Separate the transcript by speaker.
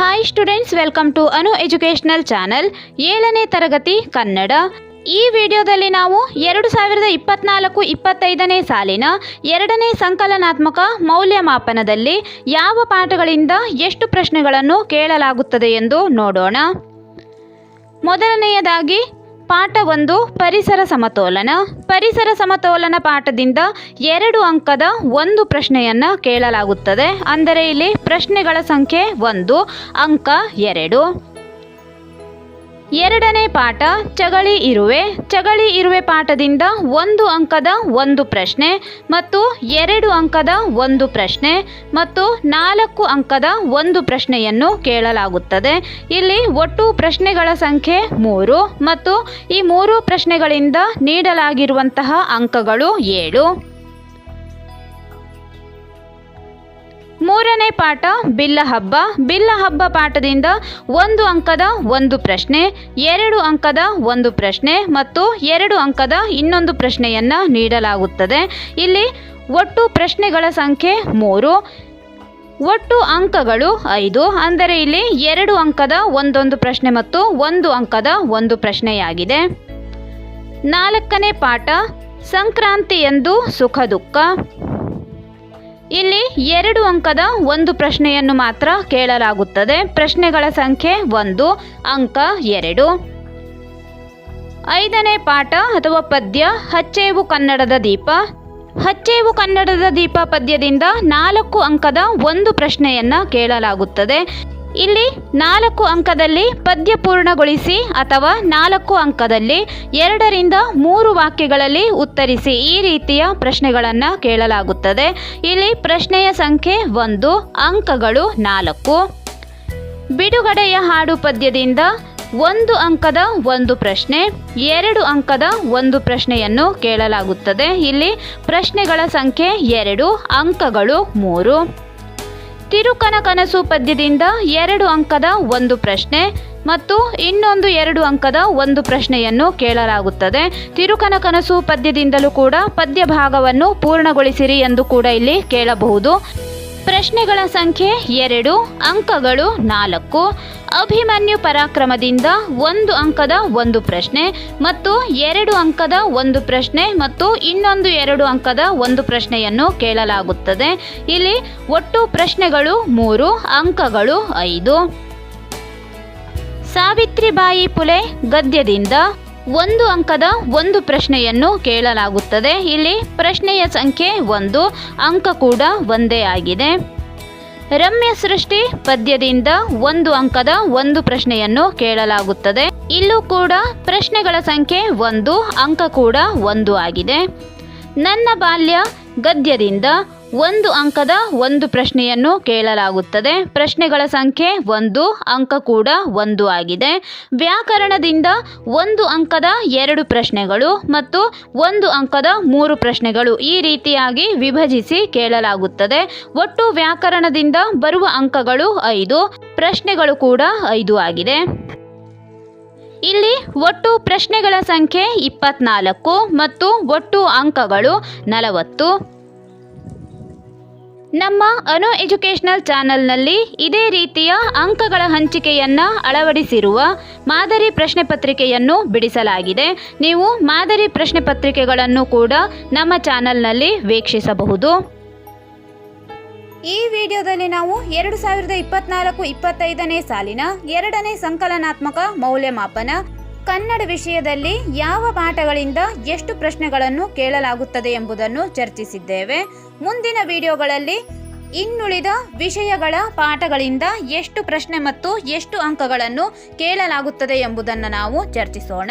Speaker 1: Hi students welcome to Anu educational channel ಏಳನೇ ತರಗತಿ ಕನ್ನಡ. ಈ ವಿಡಿಯೋದಲ್ಲಿ ನಾವು ಎರಡು ಸಾವಿರದ ಇಪ್ಪತ್ನಾಲ್ಕು ಇಪ್ಪತ್ತೈದನೇ ಸಾಲಿನ ಎರಡನೇ ಸಂಕಲನಾತ್ಮಕ ಮೌಲ್ಯಮಾಪನದಲ್ಲಿ ಯಾವ ಪಾಠಗಳಿಂದ ಎಷ್ಟು ಪ್ರಶ್ನೆಗಳನ್ನು ಕೇಳಲಾಗುತ್ತದೆ ಎಂದು ನೋಡೋಣ. ಮೊದಲನೆಯದಾಗಿ ಪಾಠ ಒಂದು ಪರಿಸರ ಸಮತೋಲನ. ಪರಿಸರ ಸಮತೋಲನ ಪಾಠದಿಂದ ಎರಡು ಅಂಕದ ಒಂದು ಪ್ರಶ್ನೆಯನ್ನು ಕೇಳಲಾಗುತ್ತದೆ. ಅಂದರೆ ಇಲ್ಲಿ ಪ್ರಶ್ನೆಗಳ ಸಂಖ್ಯೆ ಒಂದು, ಅಂಕ ಎರಡು. ಎರಡನೇ ಪಾಠ, ಚಗಳಿ ಇರುವೆ. ಚಗಳಿ ಇರುವೆ ಪಾಠದಿಂದ ಒಂದು ಅಂಕದ ಒಂದು ಪ್ರಶ್ನೆ ಮತ್ತು ಎರಡು ಅಂಕದ ಒಂದು ಪ್ರಶ್ನೆ ಮತ್ತು ನಾಲ್ಕು ಅಂಕದ ಒಂದು ಪ್ರಶ್ನೆಯನ್ನು ಕೇಳಲಾಗುತ್ತದೆ. ಇಲ್ಲಿ ಒಟ್ಟು ಪ್ರಶ್ನೆಗಳ ಸಂಖ್ಯೆ ಮೂರು ಮತ್ತು ಈ ಮೂರು ಪ್ರಶ್ನೆಗಳಿಂದ ನೀಡಲಾಗಿರುವಂತಹ ಅಂಕಗಳು ಏಳು. ಮೂರನೇ ಪಾಠ, ಬಿಲ್ಲ ಹಬ್ಬ. ಬಿಲ್ಲ ಹಬ್ಬ ಪಾಠದಿಂದ ಒಂದು ಅಂಕದ ಒಂದು ಪ್ರಶ್ನೆ, ಎರಡು ಅಂಕದ ಒಂದು ಪ್ರಶ್ನೆ ಮತ್ತು ಎರಡು ಅಂಕದ ಇನ್ನೊಂದು ಪ್ರಶ್ನೆಯನ್ನು ನೀಡಲಾಗುತ್ತದೆ. ಇಲ್ಲಿ ಒಟ್ಟು ಪ್ರಶ್ನೆಗಳ ಸಂಖ್ಯೆ ಮೂರು, ಒಟ್ಟು ಅಂಕಗಳು ಐದು. ಅಂದರೆ ಇಲ್ಲಿ ಎರಡು ಅಂಕದ ಒಂದೊಂದು ಪ್ರಶ್ನೆ ಮತ್ತು ಒಂದು ಅಂಕದ ಒಂದು ಪ್ರಶ್ನೆಯಾಗಿದೆ. ನಾಲ್ಕನೇ ಪಾಠ ಸಂಕ್ರಾಂತಿಯಂದು ಸುಖ ದುಃಖ. ಇಲ್ಲಿ ಎರಡು ಅಂಕದ ಒಂದು ಪ್ರಶ್ನೆಯನ್ನು ಮಾತ್ರ ಕೇಳಲಾಗುತ್ತದೆ. ಪ್ರಶ್ನೆಗಳ ಸಂಖ್ಯೆ ಒಂದು, ಅಂಕ ಎರಡು. ಐದನೇ ಪಾಠ ಅಥವಾ ಪದ್ಯ, ಹಚ್ಚೇವು ಕನ್ನಡದ ದೀಪ. ಹಚ್ಚೇವು ಕನ್ನಡದ ದೀಪ ಪದ್ಯದಿಂದ ನಾಲ್ಕು ಅಂಕದ ಒಂದು ಪ್ರಶ್ನೆಯನ್ನ ಕೇಳಲಾಗುತ್ತದೆ. ಇಲ್ಲಿ ನಾಲ್ಕು ಅಂಕದಲ್ಲಿ ಪದ್ಯ ಪೂರ್ಣಗೊಳಿಸಿ ಅಥವಾ ನಾಲ್ಕು ಅಂಕದಲ್ಲಿ ಎರಡರಿಂದ ಮೂರು ವಾಕ್ಯಗಳಲ್ಲಿ ಉತ್ತರಿಸಿ ಈ ರೀತಿಯ ಪ್ರಶ್ನೆಗಳನ್ನು ಕೇಳಲಾಗುತ್ತದೆ. ಇಲ್ಲಿ ಪ್ರಶ್ನೆಯ ಸಂಖ್ಯೆ ಒಂದು, ಅಂಕಗಳು ನಾಲ್ಕು. ಬಿಡುಗಡೆಯ ಹಾಡು ಪದ್ಯದಿಂದ ಒಂದು ಅಂಕದ ಒಂದು ಪ್ರಶ್ನೆ, ಎರಡು ಅಂಕದ ಒಂದು ಪ್ರಶ್ನೆಯನ್ನು ಕೇಳಲಾಗುತ್ತದೆ. ಇಲ್ಲಿ ಪ್ರಶ್ನೆಗಳ ಸಂಖ್ಯೆ ಎರಡು, ಅಂಕಗಳು ಮೂರು. ತಿರುಕನ ಕನಸು ಪದ್ಯದಿಂದ ಎರಡು ಅಂಕದ ಒಂದು ಪ್ರಶ್ನೆ ಮತ್ತು ಇನ್ನೊಂದು ಎರಡು ಅಂಕದ ಒಂದು ಪ್ರಶ್ನೆಯನ್ನು ಕೇಳಲಾಗುತ್ತದೆ. ತಿರುಕನ ಕನಸು ಪದ್ಯದಿಂದಲೂ ಕೂಡ ಪದ್ಯ ಭಾಗವನ್ನು ಪೂರ್ಣಗೊಳಿಸಿರಿ ಎಂದು ಕೂಡ ಇಲ್ಲಿ ಕೇಳಬಹುದು. ಪ್ರಶ್ನೆಗಳ ಸಂಖ್ಯೆ ಎರಡು, ಅಂಕಗಳು ನಾಲ್ಕು. ಅಭಿಮನ್ಯು ಪರಾಕ್ರಮದಿಂದ ಒಂದು ಅಂಕದ ಒಂದು ಪ್ರಶ್ನೆ ಮತ್ತು ಎರಡು ಅಂಕದ ಒಂದು ಪ್ರಶ್ನೆ ಮತ್ತು ಇನ್ನೊಂದು ಎರಡು ಅಂಕದ ಒಂದು ಪ್ರಶ್ನೆಯನ್ನು ಕೇಳಲಾಗುತ್ತದೆ. ಇಲ್ಲಿ ಒಟ್ಟು ಪ್ರಶ್ನೆಗಳು ಮೂರು, ಅಂಕಗಳು ಐದು. ಸಾವಿತ್ರಿಬಾಯಿ ಪುಲೆ ಗದ್ಯದಿಂದ ಒಂದು ಅಂಕದ ಒಂದು ಪ್ರಶ್ನೆಯನ್ನು ಕೇಳಲಾಗುತ್ತದೆ. ಇಲ್ಲಿ ಪ್ರಶ್ನೆಯ ಸಂಖ್ಯೆ ಒಂದು, ಅಂಕ ಕೂಡ ಒಂದೇ ಆಗಿದೆ. ರಮ್ಯ ಸೃಷ್ಟಿ ಪದ್ಯದಿಂದ ಒಂದು ಅಂಕದ ಒಂದು ಪ್ರಶ್ನೆಯನ್ನು ಕೇಳಲಾಗುತ್ತದೆ. ಇಲ್ಲೂ ಕೂಡ ಪ್ರಶ್ನೆಗಳ ಸಂಖ್ಯೆ ಒಂದು, ಅಂಕ ಕೂಡ ಒಂದು ಆಗಿದೆ. ನನ್ನ ಬಾಲ್ಯ ಗದ್ಯದಿಂದ ಒಂದು ಅಂಕದ ಒಂದು ಪ್ರಶ್ನೆಯನ್ನು ಕೇಳಲಾಗುತ್ತದೆ. ಪ್ರಶ್ನೆಗಳ ಸಂಖ್ಯೆ ಒಂದು, ಅಂಕ ಕೂಡ ಒಂದು ಆಗಿದೆ. ವ್ಯಾಕರಣದಿಂದ ಒಂದು ಅಂಕದ ಎರಡು ಪ್ರಶ್ನೆಗಳು ಮತ್ತು ಒಂದು ಅಂಕದ ಮೂರು ಪ್ರಶ್ನೆಗಳು ಈ ರೀತಿಯಾಗಿ ವಿಭಜಿಸಿ ಕೇಳಲಾಗುತ್ತದೆ. ಒಟ್ಟು ವ್ಯಾಕರಣದಿಂದ ಬರುವ ಅಂಕಗಳು ಐದು, ಪ್ರಶ್ನೆಗಳು ಕೂಡ ಐದು ಆಗಿದೆ. ಇಲ್ಲಿ ಒಟ್ಟು ಪ್ರಶ್ನೆಗಳ ಸಂಖ್ಯೆ ಇಪ್ಪತ್ನಾಲ್ಕು ಮತ್ತು ಒಟ್ಟು ಅಂಕಗಳು ನಲವತ್ತು. ನಮ್ಮ ಅನು ಎಜುಕೇಷನಲ್ ಚಾನೆಲ್ನಲ್ಲಿ ಇದೇ ರೀತಿಯ ಅಂಕಗಳ ಹಂಚಿಕೆಯನ್ನು ಅಳವಡಿಸಿರುವ ಮಾದರಿ ಪ್ರಶ್ನೆ ಪತ್ರಿಕೆಯನ್ನು ಬಿಡಿಸಲಾಗಿದೆ. ನೀವು ಮಾದರಿ ಪ್ರಶ್ನೆ ಪತ್ರಿಕೆಗಳನ್ನು ಕೂಡ ನಮ್ಮ ಚಾನೆಲ್ನಲ್ಲಿ ವೀಕ್ಷಿಸಬಹುದು. ಈ ವಿಡಿಯೋದಲ್ಲಿ ನಾವು ಎರಡು ಸಾವಿರದ ಇಪ್ಪತ್ನಾಲ್ಕು ಇಪ್ಪತ್ತೈದನೇ ಸಾಲಿನ ಎರಡನೇ ಸಂಕಲನಾತ್ಮಕ ಮೌಲ್ಯಮಾಪನ ಕನ್ನಡ ವಿಷಯದಲ್ಲಿ ಯಾವ ಪಾಠಗಳಿಂದ ಎಷ್ಟು ಪ್ರಶ್ನೆಗಳನ್ನು ಕೇಳಲಾಗುತ್ತದೆ ಎಂಬುದನ್ನು ಚರ್ಚಿಸಿದ್ದೇವೆ. ಮುಂದಿನ ವಿಡಿಯೋಗಳಲ್ಲಿ ಇನ್ನುಳಿದ ವಿಷಯಗಳ ಪಾಠಗಳಿಂದ ಎಷ್ಟು ಪ್ರಶ್ನೆ ಮತ್ತು ಎಷ್ಟು ಅಂಕಗಳನ್ನು ಕೇಳಲಾಗುತ್ತದೆ ಎಂಬುದನ್ನು ನಾವು ಚರ್ಚಿಸೋಣ.